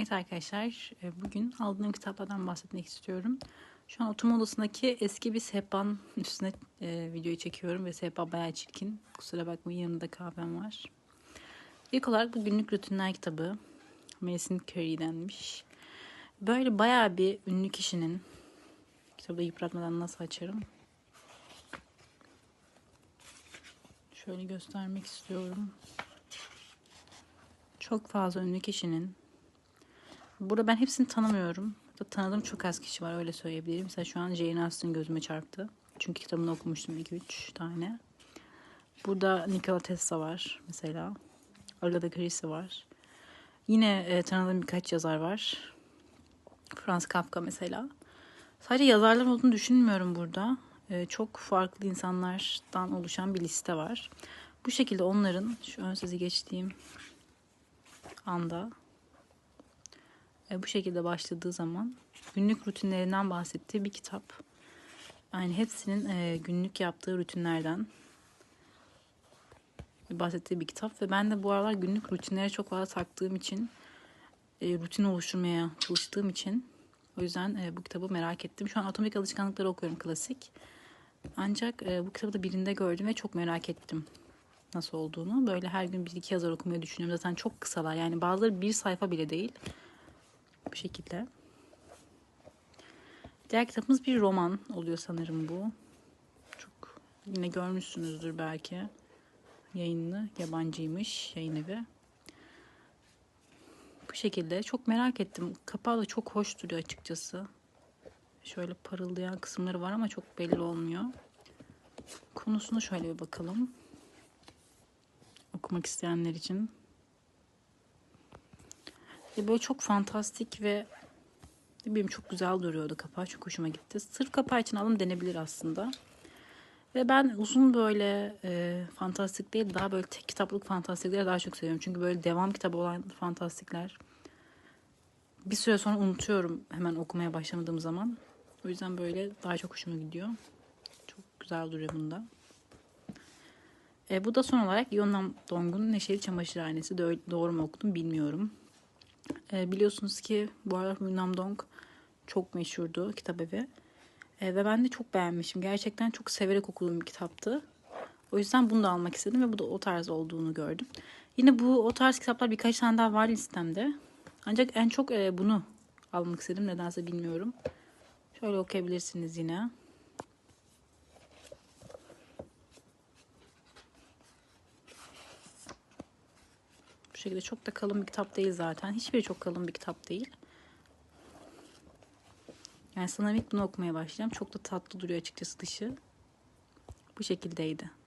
Evet arkadaşlar, e, bugün aldığım kitaplardan bahsetmek istiyorum. Şu an oturma odasındaki eski bir sehpanın üstüne e, videoyu çekiyorum ve sehpa bayağı çirkin. Kusura bakmayın yanında kahvem var. İlk olarak bu günlük rutinler kitabı. Mason Curry'denmiş. Böyle bayağı bir ünlü kişinin kitabı da yıpratmadan nasıl açarım? Şöyle göstermek istiyorum. Çok fazla ünlü kişinin Burada ben hepsini tanımıyorum. Tanıdığım çok az kişi var öyle söyleyebilirim. Mesela şu an Jane Austen gözüme çarptı. Çünkü kitabını okumuştum 2-3 tane. Burada Nikola Tesla var mesela. Agatha Christie var. Yine e, tanıdığım birkaç yazar var. Franz Kafka mesela. Sadece yazarlar olduğunu düşünmüyorum burada. E, çok farklı insanlardan oluşan bir liste var. Bu şekilde onların şu ön sesi geçtiğim anda bu şekilde başladığı zaman günlük rutinlerinden bahsettiği bir kitap. Yani hepsinin e, günlük yaptığı rutinlerden bahsettiği bir kitap ve ben de bu aralar günlük rutinlere çok fazla taktığım için e, rutin oluşturmaya çalıştığım için o yüzden e, bu kitabı merak ettim. Şu an Atomik Alışkanlıkları okuyorum klasik. Ancak e, bu kitabı da birinde gördüm ve çok merak ettim nasıl olduğunu. Böyle her gün bir iki yazar okumayı düşünüyorum. Zaten çok kısalar. Yani bazıları bir sayfa bile değil. Bu şekilde. Diğer kitabımız bir roman oluyor sanırım bu. Çok yine görmüşsünüzdür belki. Yayını yabancıymış yayın evi. Bu şekilde çok merak ettim. Kapağı da çok hoş duruyor açıkçası. Şöyle parıldayan kısımları var ama çok belli olmuyor. Konusunu şöyle bir bakalım. Okumak isteyenler için. Ve böyle çok fantastik ve benim çok güzel duruyordu kapağı. Çok hoşuma gitti. Sırf kapağı için alım denebilir aslında. Ve ben uzun böyle e, fantastik değil daha böyle tek kitaplık fantastikleri daha çok seviyorum. Çünkü böyle devam kitabı olan fantastikler bir süre sonra unutuyorum hemen okumaya başlamadığım zaman. O yüzden böyle daha çok hoşuma gidiyor. Çok güzel duruyor bunda. E, bu da son olarak Yonam Dong'un Neşeli Çamaşırhanesi. Doğru mu okudum bilmiyorum. E, biliyorsunuz ki bu arada Yunam Dong çok meşhurdu kitap evi. E, ve ben de çok beğenmişim. Gerçekten çok severek okuduğum bir kitaptı. O yüzden bunu da almak istedim ve bu da o tarz olduğunu gördüm. Yine bu o tarz kitaplar birkaç tane daha var listemde. Ancak en çok e, bunu almak istedim. Nedense bilmiyorum. Şöyle okuyabilirsiniz yine. Şekilde çok da kalın bir kitap değil zaten. Hiçbiri çok kalın bir kitap değil. Yani sanırım ilk bunu okumaya başlayacağım. Çok da tatlı duruyor açıkçası dışı. Bu şekildeydi.